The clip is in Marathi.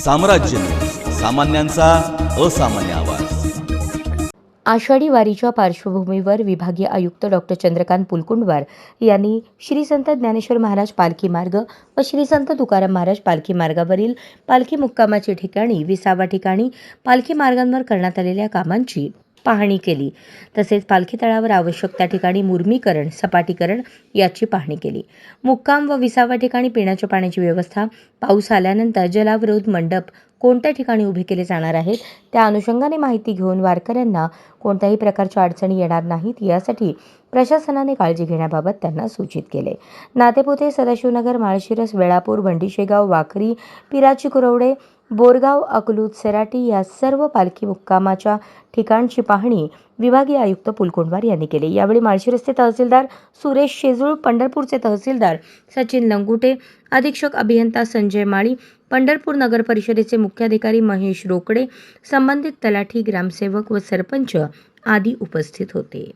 साम्राज्य. सामान्यांचा असामान्य आवाज. आषाढी वारीच्या पार्श्वभूमीवर विभागीय आयुक्त डॉक्टर चंद्रकांत पुलकुंडवार यांनी श्री संत ज्ञानेश्वर महाराज पालखी मार्ग व श्री संत तुकाराम महाराज पालखी मार्गावरील पालखी मुक्कामाची ठिकाणी विसावा ठिकाणी पालखी मार्गांवर करण्यात आलेल्या कामांची पाहणी केली. तसेच पालखी तळावर आवश्यक त्या ठिकाणी मुर्मीकरण सपाटीकरण याची पाहणी केली. मुक्काम व विसावा ठिकाणी पिण्याच्या पाण्याची व्यवस्था पाऊस आल्यानंतर जलावरोध मंडप कोणत्या ठिकाणी उभे केले जाणार आहेत त्या अनुषंगाने माहिती घेऊन वारकऱ्यांना कोणत्याही प्रकारच्या अडचणी येणार नाहीत यासाठी प्रशासनाने काळजी घेण्याबाबत त्यांना सूचित केले. नातेपुते सदाशिवनगर माळशिरस वेळापूर भंडीशेगाव वाखरी पिराची कुरवडे बोरगाव अकलूज सराटी या सर्व पालखी मुक्कामाच्या ठिकाणची पाहणी विभागीय आयुक्त पुलकोंडवार यांनी केली. यावेळी माळशी रस्ते तहसीलदार सुरेश शेजूळ पंढरपूरचे तहसीलदार सचिन लंगुटे अधीक्षक अभियंता संजय माळी पंढरपूर नगर परिषदेचे मुख्याधिकारी महेश रोकडे संबंधित तलाठी ग्रामसेवक व सरपंच आदी उपस्थित होते.